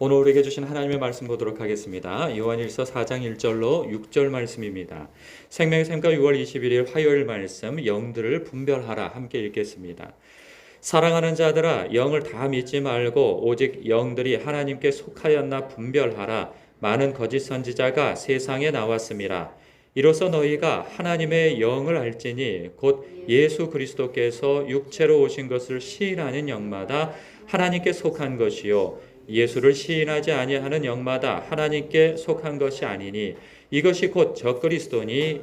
오늘 우리에게 주신 하나님의 말씀 보도록 하겠습니다. 요한일서 4장 1절로 6절 말씀입니다. 생명의 샘과 6월 21일 화요일 말씀 영들을 분별하라 함께 읽겠습니다. 사랑하는 자들아 영을 다 믿지 말고 오직 영들이 하나님께 속하였나 분별하라 많은 거짓 선지자가 세상에 나왔음이라 이로써 너희가 하나님의 영을 알지니 곧 예수 그리스도께서 육체로 오신 것을 시인하는 영마다 하나님께 속한 것이요 예수를 시인하지 아니하는 영마다 하나님께 속한 것이 아니니 이것이 곧 적그리스도니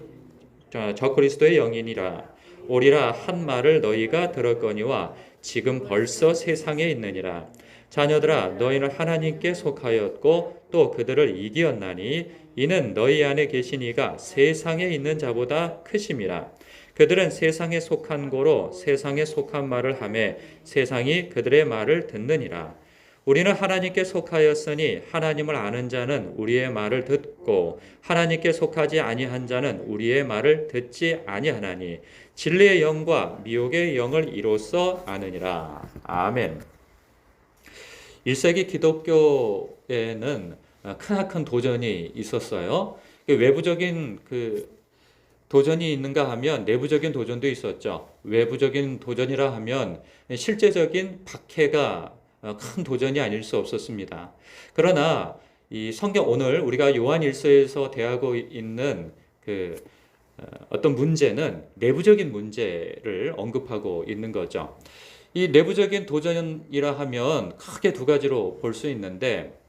적그리스도의 영이니라. 오리라 한 말을 너희가 들었거니와 지금 벌써 세상에 있느니라. 자녀들아 너희는 하나님께 속하였고 또 그들을 이기었나니 이는 너희 안에 계신 이가 세상에 있는 자보다 크심이라. 그들은 세상에 속한 고로 세상에 속한 말을 하매 세상이 그들의 말을 듣느니라 우리는 하나님께 속하였으니 하나님을 아는 자는 우리의 말을 듣고 하나님께 속하지 아니한 자는 우리의 말을 듣지 아니하나니 진리의 영과 미혹의 영을 이로써 아느니라. 아멘. 1세기 기독교에는 크나큰 도전이 있었어요. 외부적인 그 도전이 있는가 하면 내부적인 도전도 있었죠. 외부적인 도전이라 하면 실제적인 박해가 큰 도전이 아닐 수 없었습니다. 그러나 이 성경 오늘 우리가 요한 일서에서 대하고 있는 그 어떤 문제는 내부적인 문제를 언급하고 있는 거죠. 이 내부적인 도전이라 하면 크게 두 가지로 볼 수 있는데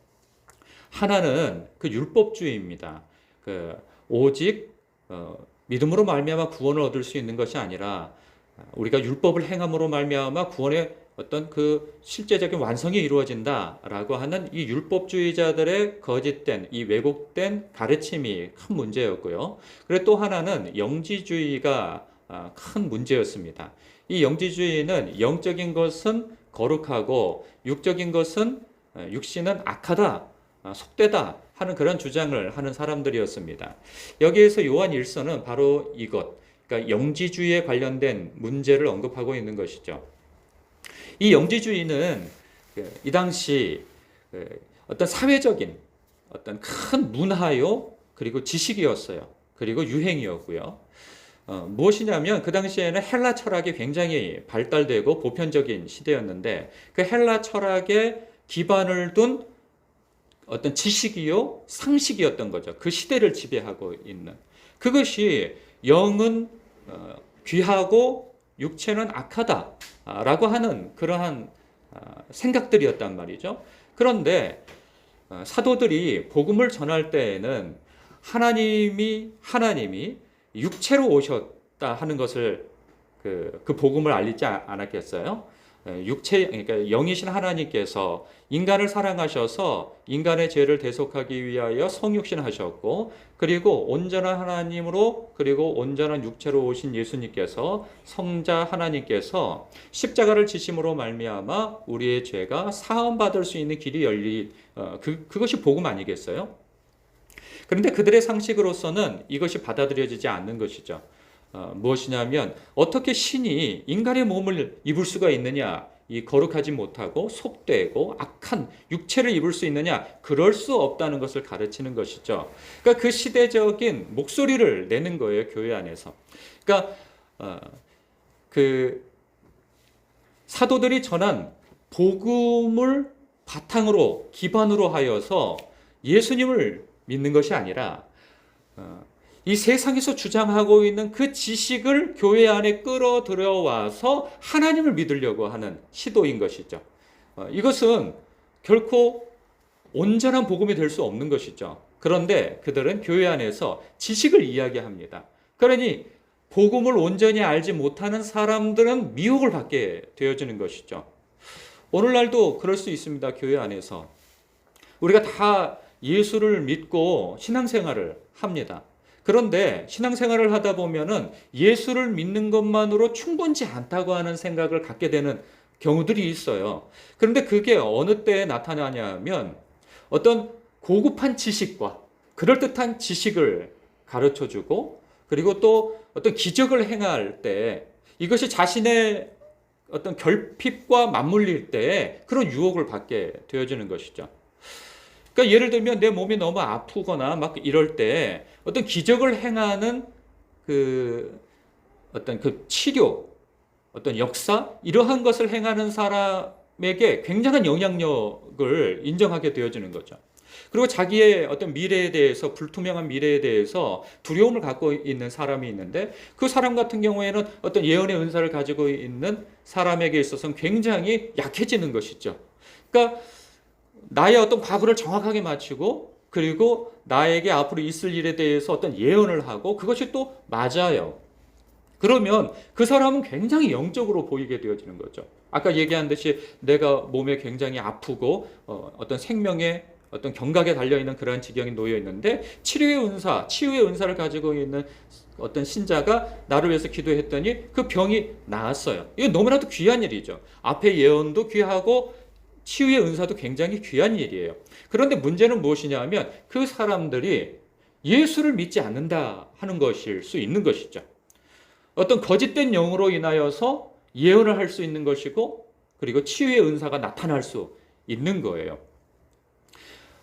하나는 그 율법주의입니다. 그 오직 어, 믿음으로 말미암아 구원을 얻을 수 있는 것이 아니라 우리가 율법을 행함으로 말미암아 구원의 어떤 그 실제적인 완성이 이루어진다라고 하는 이 율법주의자들의 거짓된 이 왜곡된 가르침이 큰 문제였고요. 그리고 또 하나는 영지주의가 아, 큰 문제였습니다. 이 영지주의는 영적인 것은 거룩하고 육적인 것은 아, 육신은 악하다, 아, 속되다 하는 그런 주장을 하는 사람들이었습니다. 여기에서 요한 일서는 바로 이것, 그러니까 영지주의에 관련된 문제를 언급하고 있는 것이죠. 이 영지주의는 그이 당시 그 어떤 사회적인 어떤 큰 문화요 그리고 지식이었어요. 그리고 유행이었고요. 어, 무엇이냐면 그 당시에는 헬라 철학이 굉장히 발달되고 보편적인 시대였는데 그 헬라 철학에 기반을 둔 어떤 지식이요 상식이었던 거죠. 그 시대를 지배하고 있는 그것이 영은 어, 귀하고 육체는 악하다라고 하는 그러한 아, 생각들이었단 말이죠. 그런데 어, 사도들이 복음을 전할 때에는 하나님이 하나님이 육체로 오셨다 하는 것을 그, 그 복음을 알리지 않았겠어요? 예, 육체 그러니까 영이신 하나님께서 인간을 사랑하셔서 인간의 죄를 대속하기 위하여 성육신 하셨고 그리고 온전한 하나님으로 그리고 온전한 육체로 오신 예수님께서 성자 하나님께서 십자가를 지심으로 말미암아 우리의 죄가 사함 받을 수 있는 길이 열리 어, 그 그것이 복음 아니겠어요? 그런데 그들의 상식으로서는 이것이 받아들여지지 않는 것이죠. 어, 무엇이냐면 어떻게 신이 인간의 몸을 입을 수가 있느냐? 이 거룩하지 못하고 속되고 악한 육체를 입을 수 있느냐? 그럴 수 없다는 것을 가르치는 것이죠. 그러니까 그 시대적인 목소리를 내는 거예요 교회 안에서. 그러니까 어, 그 사도들이 전한 복음을 바탕으로 기반으로 하여서 예수님을 믿는 것이 아니라 어, 이 세상에서 주장하고 있는 그 지식을 교회 안에 끌어들여 와서 하나님을 믿으려고 하는 시도인 것이죠. 어, 이것은 결코 온전한 복음이 될 수 없는 것이죠. 그런데 그들은 교회 안에서 지식을 이야기합니다. 그러니 복음을 온전히 알지 못하는 사람들은 미혹을 받게 되어지는 것이죠. 오늘날도 그럴 수 있습니다. 교회 안에서. 우리가 다 예수를 믿고 신앙생활을 합니다. 그런데 신앙생활을 하다 보면은 예수를 믿는 것만으로 충분치 않다고 하는 생각을 갖게 되는 경우들이 있어요. 그런데 그게 어느 때에 나타나냐면 어떤 고급한 지식과 그럴듯한 지식을 가르쳐 주고 그리고 또 어떤 기적을 행할 때 이것이 자신의 어떤 결핍과 맞물릴 때 그런 유혹을 받게 되어지는 것이죠. 그러니까 예를 들면 내 몸이 너무 아프거나 막 이럴 때 어떤 기적을 행하는 그 어떤 그 치료, 어떤 역사 이러한 것을 행하는 사람에게 굉장한 영향력을 인정하게 되어지는 거죠. 그리고 자기의 어떤 미래에 대해서 불투명한 미래에 대해서 두려움을 갖고 있는 사람이 있는데 그 사람 같은 경우에는 어떤 예언의 은사를 가지고 있는 사람에게 있어서는 굉장히 약해지는 것이죠. 그러니까 나의 어떤 과거를 정확하게 맞추고 그리고 나에게 앞으로 있을 일에 대해서 어떤 예언을 하고 그것이 또 맞아요. 그러면 그 사람은 굉장히 영적으로 보이게 되어지는 거죠. 아까 얘기한 듯이 내가 몸에 굉장히 아프고 어, 어떤 생명의 어떤 경각에 달려 있는 그러한 지경에 놓여 있는데 치료의 은사, 치유의 은사를 가지고 있는 어떤 신자가 나를 위해서 기도했더니 그 병이 나았어요. 이거 너무나도 귀한 일이죠. 앞에 예언도 귀하고 치유의 은사도 굉장히 귀한 일이에요. 그런데 문제는 무엇이냐 하면 그 사람들이 예수를 믿지 않는다 하는 것일 수 있는 것이죠. 어떤 거짓된 영으로 인하여서 예언을 할 수 있는 것이고 그리고 치유의 은사가 나타날 수 있는 거예요.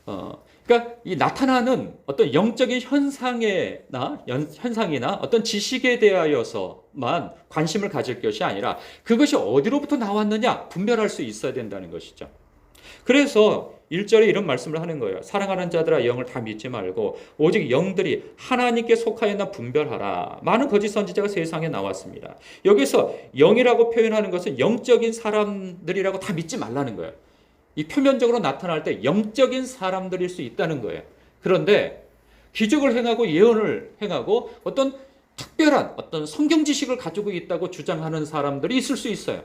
어, 그러니까 이 나타나는 어떤 영적인 현상에나 연, 현상이나 어떤 지식에 대하여서만 관심을 가질 것이 아니라 그것이 어디로부터 나왔느냐 분별할 수 있어야 된다는 것이죠. 그래서 1절에 이런 말씀을 하는 거예요. 사랑하는 자들아 영을 다 믿지 말고 오직 영들이 하나님께 속하였나 분별하라. 많은 거짓 선지자가 세상에 나왔습니다. 여기서 영이라고 표현하는 것은 영적인 사람들이라고 다 믿지 말라는 거예요. 이 표면적으로 나타날 때 영적인 사람들일 수 있다는 거예요. 그런데 기적을 행하고 예언을 행하고 어떤 특별한 어떤 성경 지식을 가지고 있다고 주장하는 사람들이 있을 수 있어요.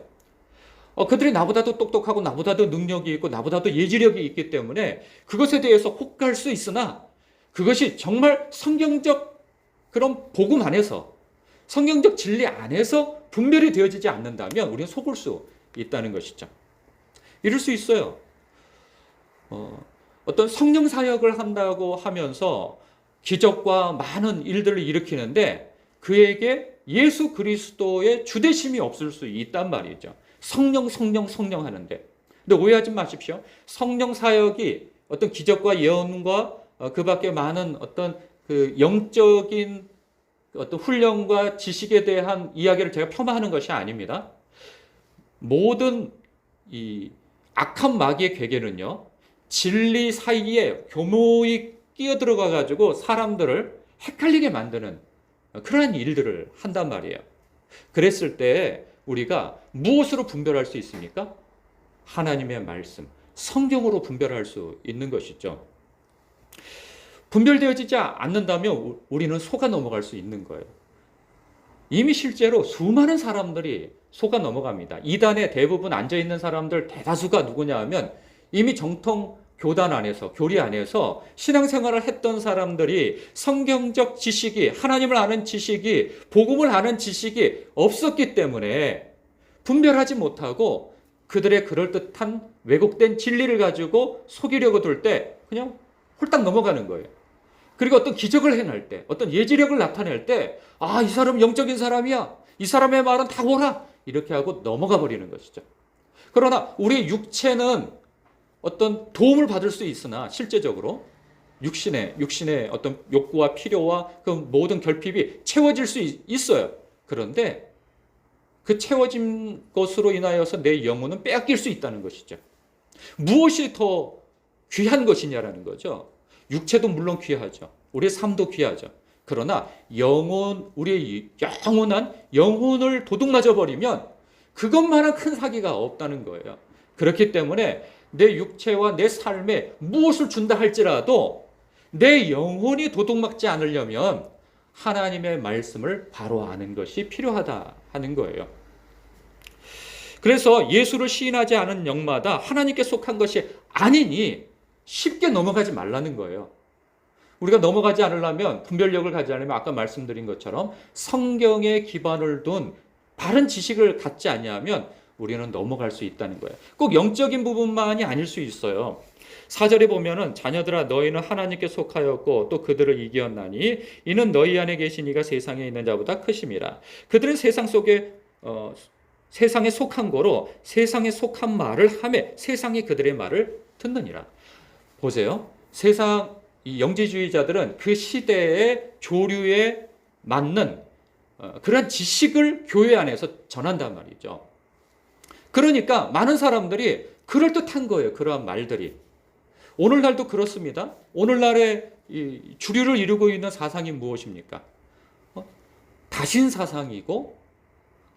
어, 그들이 나보다도 똑똑하고 나보다도 능력이 있고 나보다도 예지력이 있기 때문에 그것에 대해서 혹할 수 있으나 그것이 정말 성경적 그런 복음 안에서 성경적 진리 안에서 분별이 되어지지 않는다면 우리는 속을 수 있다는 것이죠. 이럴 수 있어요. 어, 어떤 성령 사역을 한다고 하면서 기적과 많은 일들을 일으키는데 그에게 예수 그리스도의 주대심이 없을 수 있단 말이죠. 성령, 성령, 성령 하는데. 근데 오해하지 마십시오. 성령 사역이 어떤 기적과 예언과 어, 그 밖에 많은 어떤 그 영적인 어떤 훈련과 지식에 대한 이야기를 제가 폄하하는 것이 아닙니다. 모든 이 악한 마귀의 괴계는요, 진리 사이에 교묘히 끼어들어가 가지고 사람들을 헷갈리게 만드는 그러한 일들을 한단 말이에요. 그랬을 때 우리가 무엇으로 분별할 수 있습니까? 하나님의 말씀, 성경으로 분별할 수 있는 것이죠. 분별되어지지 않는다면 우리는 속아 넘어갈 수 있는 거예요. 이미 실제로 수많은 사람들이 속아 넘어갑니다. 이단에 대부분 앉아 있는 사람들 대다수가 누구냐 하면 이미 정통 교단 안에서 교리 안에서 신앙생활을 했던 사람들이 성경적 지식이 하나님을 아는 지식이 복음을 아는 지식이 없었기 때문에 분별하지 못하고 그들의 그럴듯한 왜곡된 진리를 가지고 속이려고 들 때 그냥 홀딱 넘어가는 거예요. 그리고 어떤 기적을 행할 때, 어떤 예지력을 나타낼 때, 아, 이 사람 영적인 사람이야. 이 사람의 말은 다 옳아. 이렇게 하고 넘어가 버리는 것이죠. 그러나 우리 육체는 어떤 도움을 받을 수 있으나 실제적으로 육신의 육신의 어떤 욕구와 필요와 그 모든 결핍이 채워질 수 있어요. 그런데 그 채워진 것으로 인하여서 내 영혼은 빼앗길 수 있다는 것이죠. 무엇이 더 귀한 것이냐라는 거죠. 육체도 물론 귀하죠. 우리의 삶도 귀하죠. 그러나 영혼, 우리의 영원한 영혼을 도둑맞아 버리면 그것만한 큰 사기가 없다는 거예요. 그렇기 때문에 내 육체와 내 삶에 무엇을 준다 할지라도 내 영혼이 도둑맞지 않으려면 하나님의 말씀을 바로 아는 것이 필요하다 하는 거예요. 그래서 예수를 시인하지 않은 영마다 하나님께 속한 것이 아니니 쉽게 넘어가지 말라는 거예요. 우리가 넘어가지 않으려면 분별력을 가지려면 아까 말씀드린 것처럼 성경에 기반을 둔 바른 지식을 갖지 않냐면 우리는 넘어갈 수 있다는 거예요. 꼭 영적인 부분만이 아닐 수 있어요. 사절에 보면은 자녀들아 너희는 하나님께 속하였고 또 그들을 이기었나니 이는 너희 안에 계신 이가 세상에 있는 자보다 크심이라. 그들은 세상 속에 어, 세상에 속한 거로 세상에 속한 말을 하매 세상이 그들의 말을 듣느니라. 보세요. 세상 이 영지주의자들은 그 시대의 조류에 맞는 어, 그런 지식을 교회 안에서 전한단 말이죠. 그러니까 많은 사람들이 그럴듯한 거예요. 그러한 말들이. 오늘날도 그렇습니다. 오늘날의 이 주류를 이루고 있는 사상이 무엇입니까? 어? 다신 사상이고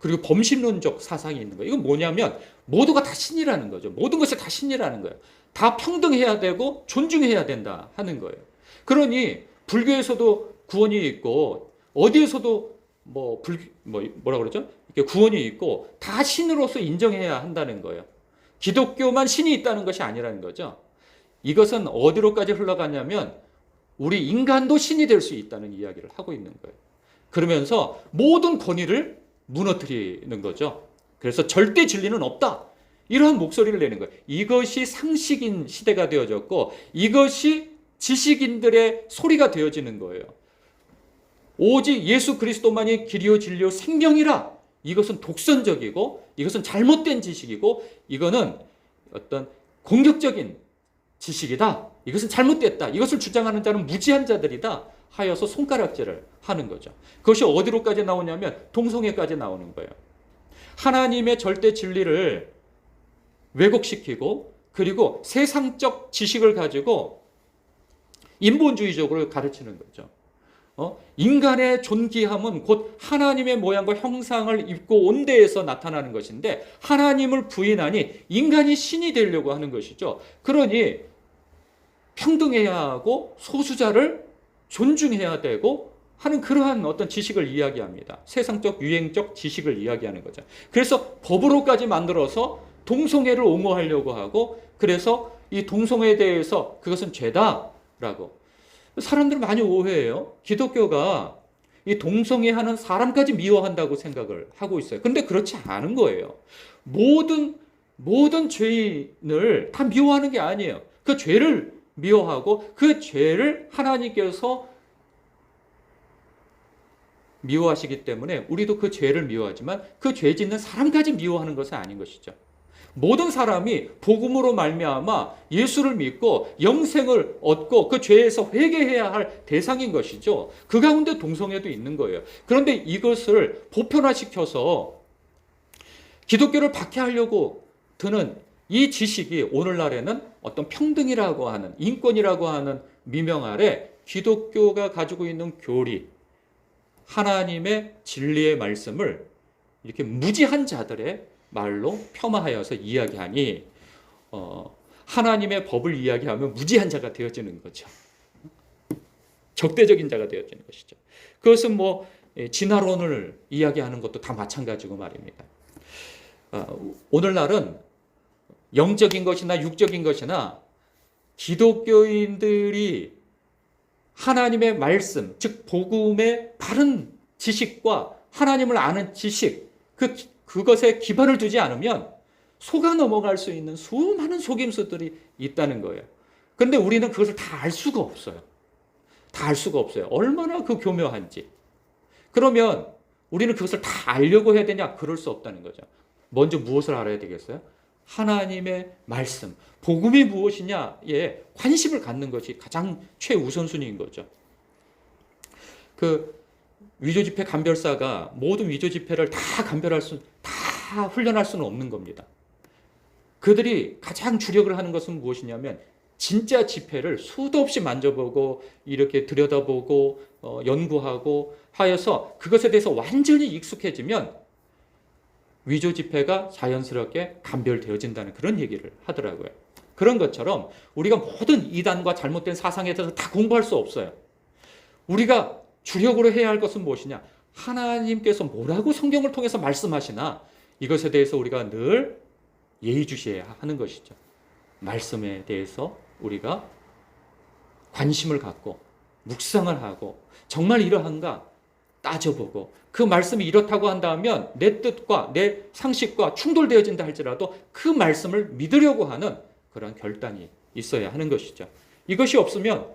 그리고 범신론적 사상이 있는 거예요. 이건 뭐냐면 모두가 다 신이라는 거죠. 모든 것이 다 신이라는 거예요. 다 평등해야 되고 존중해야 된다 하는 거예요. 그러니 불교에서도 구원이 있고 어디에서도 뭐, 불, 뭐 뭐라 그러죠? 이렇게 구원이 있고 다 신으로서 인정해야 한다는 거예요. 기독교만 신이 있다는 것이 아니라는 거죠. 이것은 어디로까지 흘러가냐면 우리 인간도 신이 될 수 있다는 이야기를 하고 있는 거예요. 그러면서 모든 권위를 무너뜨리는 거죠. 그래서 절대 진리는 없다. 이러한 목소리를 내는 거예요. 이것이 상식인 시대가 되어졌고 이것이 지식인들의 소리가 되어지는 거예요. 오직 예수 그리스도만이 길이요 진리요 생명이라. 이것은 독선적이고 이것은 잘못된 지식이고 이거는 어떤 공격적인 지식이다. 이것은 잘못됐다. 이것을 주장하는 자는 무지한 자들이다. 하여서 손가락질을 하는 거죠. 그것이 어디로까지 나오냐면 동성애까지 나오는 거예요. 하나님의 절대 진리를 왜곡시키고 그리고 세상적 지식을 가지고 인본주의적으로 가르치는 거죠. 어? 인간의 존귀함은 곧 하나님의 모양과 형상을 입고 온 데에서 나타나는 것인데 하나님을 부인하니 인간이 신이 되려고 하는 것이죠. 그러니 평등해야 하고 소수자를 존중해야 되고 하는 그러한 어떤 지식을 이야기합니다. 세상적 유행적 지식을 이야기하는 거죠. 그래서 법으로까지 만들어서 동성애를 옹호하려고 하고 그래서 이 동성애에 대해서 그것은 죄다라고 사람들 많이 오해해요. 기독교가 이 동성애 하는 사람까지 미워한다고 생각을 하고 있어요. 근데 그렇지 않은 거예요. 모든 모든 죄인을 다 미워하는 게 아니에요. 그 죄를 미워하고 그 죄를 하나님께서 미워하시기 때문에 우리도 그 죄를 미워하지만 그 죄 짓는 사람까지 미워하는 것은 아닌 것이죠. 모든 사람이 복음으로 말미암아 예수를 믿고 영생을 얻고 그 죄에서 회개해야 할 대상인 것이죠. 그 가운데 동성애도 있는 거예요. 그런데 이것을 보편화시켜서 기독교를 박해하려고 드는 이 지식이 오늘날에는 어떤 평등이라고 하는 인권이라고 하는 미명 아래 기독교가 가지고 있는 교리, 하나님의 진리의 말씀을 이렇게 무지한 자들의 말로 폄하하여서 이야기하니 어, 하나님의 법을 이야기하면 무지한 자가 되어지는 거죠. 적대적인 자가 되어지는 것이죠. 그것은 뭐 예, 진화론을 이야기하는 것도 다 마찬가지고 말입니다. 어, 오늘날은 영적인 것이나 육적인 것이나 기독교인들이 하나님의 말씀, 즉 복음의 바른 지식과 하나님을 아는 지식, 그 그것에 기반을 두지 않으면 속아 넘어갈 수 있는 수많은 속임수들이 있다는 거예요. 그런데 우리는 그것을 다 알 수가 없어요. 다 알 수가 없어요. 얼마나 그 교묘한지. 그러면 우리는 그것을 다 알려고 해야 되냐? 그럴 수 없다는 거죠. 먼저 무엇을 알아야 되겠어요? 하나님의 말씀, 복음이 무엇이냐에 관심을 갖는 것이 가장 최우선순위인 거죠. 그 위조 지폐 감별사가 모든 위조 지폐를 다 감별할 수, 다 훈련할 수는 없는 겁니다. 그들이 가장 주력을 하는 것은 무엇이냐면 진짜 지폐를 수도 없이 만져보고 이렇게 들여다보고 어, 연구하고 하여서 그것에 대해서 완전히 익숙해지면 위조 지폐가 자연스럽게 감별되어진다는 그런 얘기를 하더라고요. 그런 것처럼 우리가 모든 이단과 잘못된 사상에 대해서 다 공부할 수 없어요. 우리가 주력으로 해야 할 것은 무엇이냐? 하나님께서 뭐라고 성경을 통해서 말씀하시나 이것에 대해서 우리가 늘 예의주시해야 하는 것이죠. 말씀에 대해서 우리가 관심을 갖고 묵상을 하고 정말 이러한가 따져보고 그 말씀이 이렇다고 한다면 내 뜻과 내 상식과 충돌되어진다 할지라도 그 말씀을 믿으려고 하는 그런 결단이 있어야 하는 것이죠. 이것이 없으면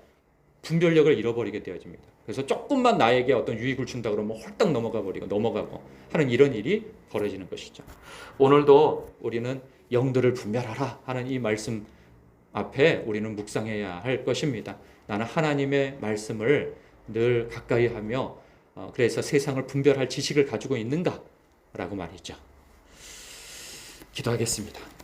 분별력을 잃어버리게 되어집니다. 그래서 조금만 나에게 어떤 유익을 준다 그러면 홀딱 넘어가 버리고 넘어가고 하는 이런 일이 벌어지는 것이죠. 오늘도 우리는 영들을 분별하라 하는 이 말씀 앞에 우리는 묵상해야 할 것입니다. 나는 하나님의 말씀을 늘 가까이 하며 어, 그래서 세상을 분별할 지식을 가지고 있는가라고 말이죠. 기도하겠습니다.